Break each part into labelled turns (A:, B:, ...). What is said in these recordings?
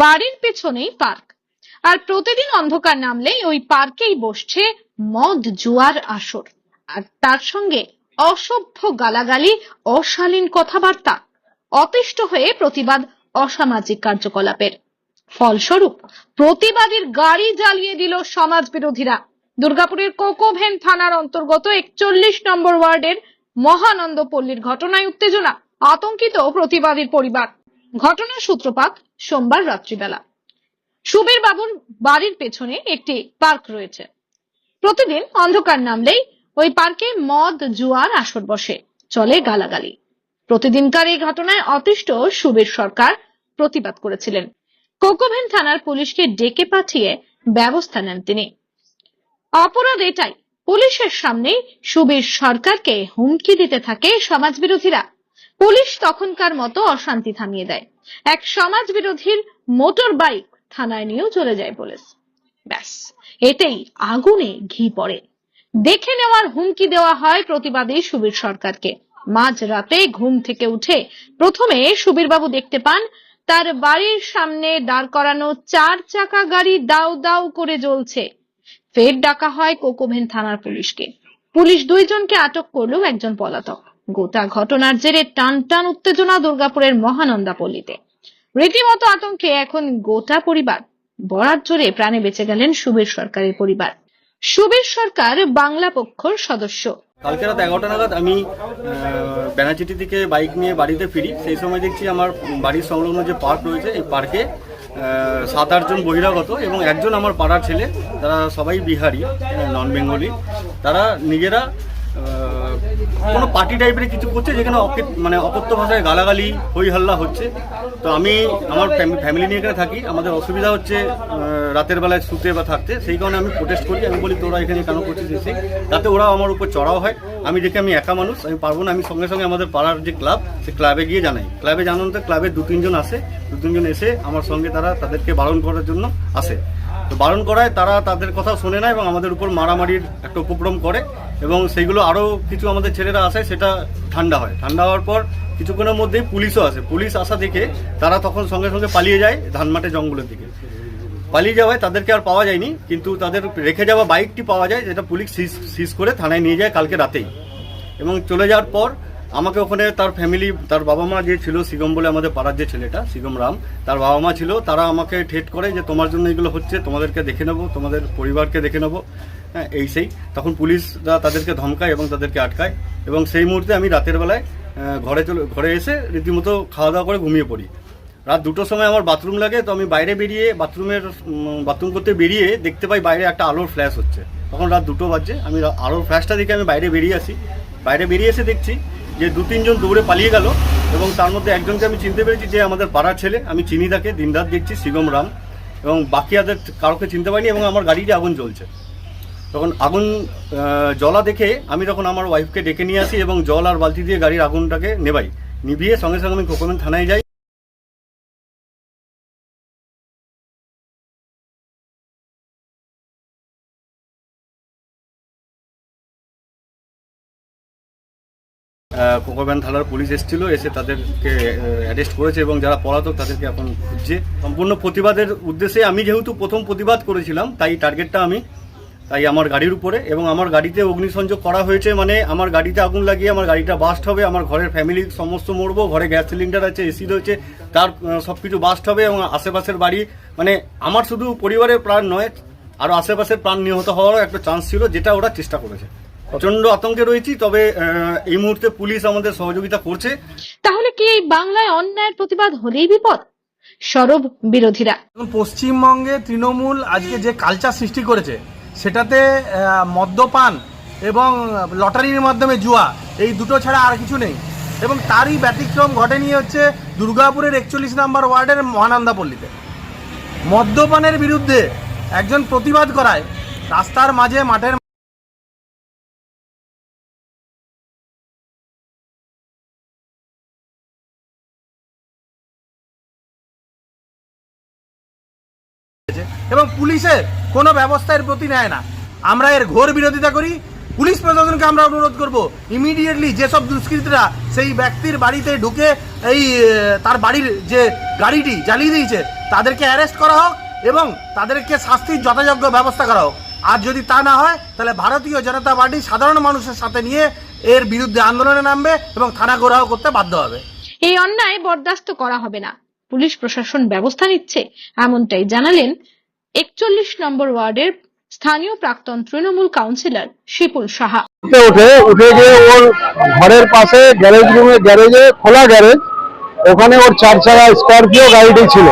A: বাড়ির পেছনেই পার্ক। আর প্রতিদিন অন্ধকার নামলেই ওই পার্কেই বসছে মদ জুয়ার আসর। আর তার সঙ্গে অসভ্য গালাগালি, অশালীন কথাবার্তা, অতিষ্ঠ হয়ে প্রতিবাদ অসামাজিক কার্যকলাপের। ফলস্বরূপ প্রতিবাদীর গাড়ি জ্বালিয়ে দিল সমাজ বিরোধীরা দুর্গাপুরের কোকোভেন থানার অন্তর্গত একচল্লিশ নম্বর ওয়ার্ডের মহানন্দ পল্লীর ঘটনায় উত্তেজনা, আতঙ্কিত প্রতিবাদীর পরিবার। ঘটনার সূত্রপাত সোমবার রাত্রিবেলা। সুবীর বাবুর বাড়ির পেছনে একটি পার্ক রয়েছে। প্রতিদিন অন্ধকার নামলেই ওই পার্কে মদ, জুয়ার আসর বসে, চলে গালাগালি। প্রতিদিনকার এই ঘটনায় অতিষ্ঠ সুবীর সরকার প্রতিবাদ করেছিলেন। কোকোভেন থানার পুলিশকে ডেকে পাঠিয়ে ব্যবস্থা নেন তিনি। অপরাধ এটাই, পুলিশের সামনে সুবীর সরকারকে হুমকি দিতে থাকে সমাজ বিরোধীরা পুলিশ তখনকার মতো অশান্তি থামিয়ে দেয়। এক সমাজ বিরোধীর মোটর বাইক থানায় নিয়েও চলে যায় পুলিশ। ব্যাস, এতেই আগুনে ঘি পড়ে। দেখে নেওয়ার হুমকি দেওয়া হয় প্রতিবাদী সুবীর সরকারকে। মাঝ রাতে ঘুম থেকে উঠে প্রথমে সুবীরবাবু দেখতে পান, তার বাড়ির সামনে দাঁড় করানো চার চাকা গাড়ি দাউ দাউ করে জ্বলছে। ফের ডাকা হয় কোকোভেন থানার পুলিশকে। পুলিশ দুইজনকে আটক করলেও একজন পলাতক। গোটা ঘটনার জেরে টান টান উত্তেজনা দুর্গাপুরের মহানন্দা পল্লীতে রীতিমতো আতঙ্কে এখন গোটা পরিবার, বরাত জোরে প্রাণে বেঁচে গেলেন সুবীর সরকারের পরিবার। সুবীর সরকার বাংলা পক্ষর সদস্য।
B: কালকে রাত এগারোটা নাগাদ আমি ব্যানাচিটি থেকে বাইক নিয়ে বাড়িতে ফিরি। সেই সময় দেখছি আমার বাড়ির সংলগ্ন যে পার্ক রয়েছে, এই পার্কে সাত আটজন বহিরাগত এবং একজন আমার পাড়ার ছেলে, তারা সবাই বিহারি নন বেঙ্গলি। তারা নিজেরা কোনো পার্টি টাইপের কিছু করছে যেখানে মানে অকথ্য ভাষায় গালাগালি, হই হাল্লা হচ্ছে। তো আমি আমার ফ্যামিলি নিয়ে এখানে থাকি। আমাদের অসুবিধা হচ্ছে রাতের বেলায় শুতে বা থাকতে। সেই কারণে আমি প্রোটেস্ট করি। আমি বলি, তোরা এখানে কেন করছিস এসে? তাতে ওরা আমার উপর চড়াও হয়। আমি দেখি আমি একা মানুষ, আমি পারব না। আমি সঙ্গে সঙ্গে আমাদের পাড়ার যে ক্লাব, সে ক্লাবে গিয়ে জানাই। ক্লাবে জানানোতে ক্লাবে দু তিনজন আসে। দু তিনজন এসে আমার সঙ্গে তারা তাদেরকে বারণ করার জন্য আসে। তো বারণ করায় তারা তাদের কথা শোনে না এবং আমাদের উপর মারামারির একটা উপক্রম করে এবং সেইগুলো আরও কিছু আমাদের ছেলেরা আসে, সেটা ঠান্ডা হয়। ঠান্ডা হওয়ার পর কিছুক্ষণের মধ্যেই পুলিশও আসে। পুলিশ আসা দেখে তারা তখন সঙ্গে সঙ্গে পালিয়ে যায় ধানমাটে জঙ্গলের দিকে। পালিয়ে যাওয়ায় তাদেরকে আর পাওয়া যায়নি, কিন্তু তাদের রেখে যাওয়া বাইকটি পাওয়া যায়, যেটা পুলিশ সিজ সিজ করে থানায় নিয়ে যায় কালকে রাতেই। এবং চলে যাওয়ার পর আমাকে ওখানে তার ফ্যামিলি তার বাবা মা যে ছিল সিগম বলে আমাদের পাড়ার যে ছেলেটা, সিগম রাম, তার বাবা মা ছিল, তারা আমাকে ঠেট করে যে তোমার জন্য এগুলো হচ্ছে, তোমাদেরকে দেখে নেব, তোমাদের পরিবারকে দেখে নেব। হ্যাঁ এই সেই। তখন পুলিশরা তাদেরকে ধমকায় এবং তাদেরকে আটকায় এবং সেই মুহূর্তে আমি রাতের বেলায় ঘরে চলে, ঘরে এসে রীতিমতো খাওয়া দাওয়া করে ঘুমিয়ে পড়ি। রাত দুটোর সময় আমার বাথরুম লাগে, তো আমি বাইরে বেরিয়ে বাথরুমের বাথরুম করতে বেরিয়ে দেখতে পাই বাইরে একটা আলোর ফ্ল্যাশ হচ্ছে। তখন রাত দুটো বাজছে, আমি আলোর ফ্ল্যাশটা দেখে আমি বাইরে বেরিয়ে আসি। বাইরে বেরিয়ে এসে দেখছি যে দু তিনজন দৌড়ে পালিয়ে গেল এবং তার মধ্যে একজনকে আমি চিনতে পেরেছি, যে আমাদের পাড়ার ছেলে। আমি চিনি তাকে, দিনরাত দেখছি, শিবম রাম। এবং বাকি আদের কারোকে চিনতে পারিনি এবং আমার গাড়িতে আগুন জ্বলছে। তখন আগুন জলা দেখে আমি তখন আমার ওয়াইফকে ডেকে নিয়ে আসি এবং জল আর বালতি দিয়ে গাড়ির আগুনটাকে নেবাই নিভিয়ে সঙ্গে সঙ্গে আমি কোকোমেন থানায় যাই। কোকোব্যান থানার পুলিশ এসেছিল, এসে তাদেরকে অ্যারেস্ট করেছে এবং যারা পলাতক তাদেরকে এখন খুঁজছে। সম্পূর্ণ প্রতিবাদের উদ্দেশ্যে আমি যেহেতু প্রথম প্রতিবাদ করেছিলাম, তাই টার্গেটটা আমি, তাই আমার গাড়ির উপরে এবং আমার গাড়িতে অগ্নিসংযোগ করা হয়েছে মানে আমার গাড়িতে আগুন লাগিয়ে আমার গাড়িটা বাস্ট হবে, আমার ঘরের ফ্যামিলি সমস্ত মরবো, ঘরে গ্যাস সিলিন্ডার আছে এসি রয়েছে, তার সব কিছু বাস্ট হবে এবং আশেপাশের বাড়ি মানে আমার শুধু পরিবারের প্রাণ নয় আরও আশেপাশের প্রাণ নিহত হওয়ারও একটা চান্স ছিল, যেটা ওরা চেষ্টা করেছে। প্রচণ্ড আতঙ্কে রয়েছি তবে এই মুহূর্তে পুলিশ আমাদের সহযোগিতা করছে।
A: তাহলে কি এই বাংলায় অন্যায়ের প্রতিবাদ হলেই বিপদ? সরব বিরোধীরা।
C: পশ্চিমবঙ্গে তৃণমূল আজকে যে কালচার সৃষ্টি করেছে সেটাতে মদ্যপান এবং লটারির মাধ্যমে জুয়া এই দুটো ছাড়া আর কিছু নেই। এবং তারই ব্যতিক্রম ঘটেনি হচ্ছে দুর্গাপুরের একচল্লিশ নম্বর ওয়ার্ডের মহানন্দা পল্লীতে মদ্যপানের বিরুদ্ধে একজন প্রতিবাদ করায় রাস্তার মাঝে মাঠের এবং পুলিশের কোনো ব্যবস্থার প্রতি নেয় না। আমরা এর ঘোর বিরোধিতা করি, পুলিশ প্রশাসনকে আমরা অনুরোধ করব ইমিডিয়েটলি যেসব দুষ্কৃতীরা সেই ব্যক্তির বাড়িতে ঢুকে এই তার বাড়ির যে গাড়িটি জ্বালিয়ে দিয়েছে, তাদেরকে অ্যারেস্ট করা হোক এবং তাদেরকে শাস্তির যথাযোগ্য ব্যবস্থা করা হোক। আর যদি তা না হয়, তাহলে ভারতীয় জনতা পার্টি সাধারণ মানুষের সাথে নিয়ে এর বিরুদ্ধে আন্দোলনে নামবে এবং থানা ঘোরাও করতে বাধ্য হবে।
A: এই অন্যায় বরদাস্ত করা হবে না। পুলিশ প্রশাসন ব্যবস্থা নিচ্ছে এমনটাই জানালেন একচল্লিশ নম্বর ওয়ার্ডের স্থানীয় প্রাক্তন তৃণমূল কাউন্সিলর শিপুল সাহা।
D: উঠে উঠে গিয়ে ওর ঘরের পাশে গ্যারেজ রুমে, গ্যারেজে খোলা গ্যারেজ, ওখানে ওর চার চাকা স্করপিও গাড়িটি ছিল।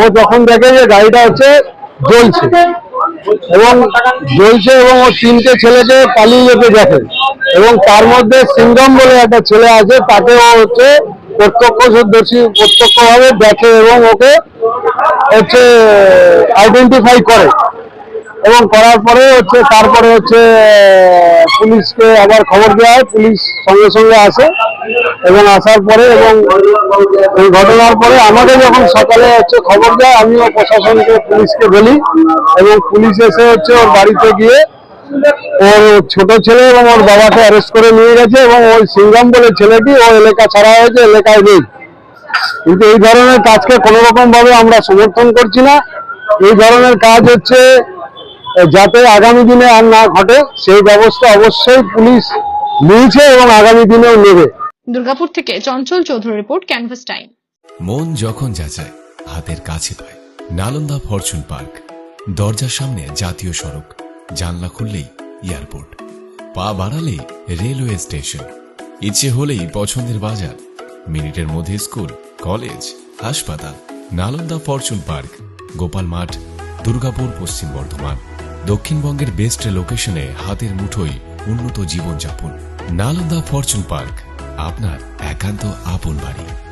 D: ও যখন দেখে যে গাড়িটা হচ্ছে জ্বলছে। এবং জ্বলছে এবং ও তিনটে ছেলেকে পালিয়ে যেতে দেখে। এবং তার মধ্যে সিঙ্গম বলে একটা ছেলে আছে, তাকে ও হচ্ছে প্রত্যক্ষদর্শী প্রত্যক্ষভাবে দেখে এবং ওকে হচ্ছে আইডেন্টিফাই করে। এবং করার পরে হচ্ছে, তারপরে হচ্ছে, পুলিশকে আবার খবর দেওয়া হয়, পুলিশ সঙ্গে সঙ্গে আসে। এবং আসার পরে এবং ঘটনার পরে আমাকে যখন সকালে হচ্ছে খবর দেয়, আমিও প্রশাসনকে, পুলিশকে বলি। এবং পুলিশ এসে হচ্ছে ওর বাড়িতে গিয়ে ওর ছোট ছেলে এবং ওর বাবাকে অ্যারেস্ট করে নিয়ে গেছে এবং ওই সিঙ্গাম বলে ছেলেটি ও এলাকা ছাড়া হয়েছে এলাকায় নেই। কিন্তু এই ধরনের কাজকে কোনো রকম ভাবে আমরা সমর্থন করছি না। এই ধরনের কাজ হচ্ছে যাতে আগামী দিনে আর না ঘটে সেই ব্যবস্থা অবশ্যই পুলিশ নিয়েছে এবং আগামী দিনেও নেবে।
A: দুর্গাপুর থেকে Chanchal Chowdhury report canvas time.
E: মন যখন যাচায় হাতের কাছে পায়। নালন্দা ফরচুন পার্ক দরজার সামনে জাতীয় সড়ক। জানলা খুললেই এয়ারপোর্ট। পা বাড়ালেই রেলওয়ে স্টেশন। ইচ্ছে হলেই পছন্দের বাজার। মিনিটের মধ্যে স্কুল, কলেজ, হাসপাতাল, নালন্দা ফরচুন পার্ক, গোপাল মাঠ, দুর্গাপুর পশ্চিম বর্ধমান, দক্ষিণবঙ্গের বেস্ট লোকেশনে হাতের মুঠোয় উন্নত জীবনযাপন, নালন্দা ফরচুন পার্ক, আপনার একান্ত আপন বাড়ি।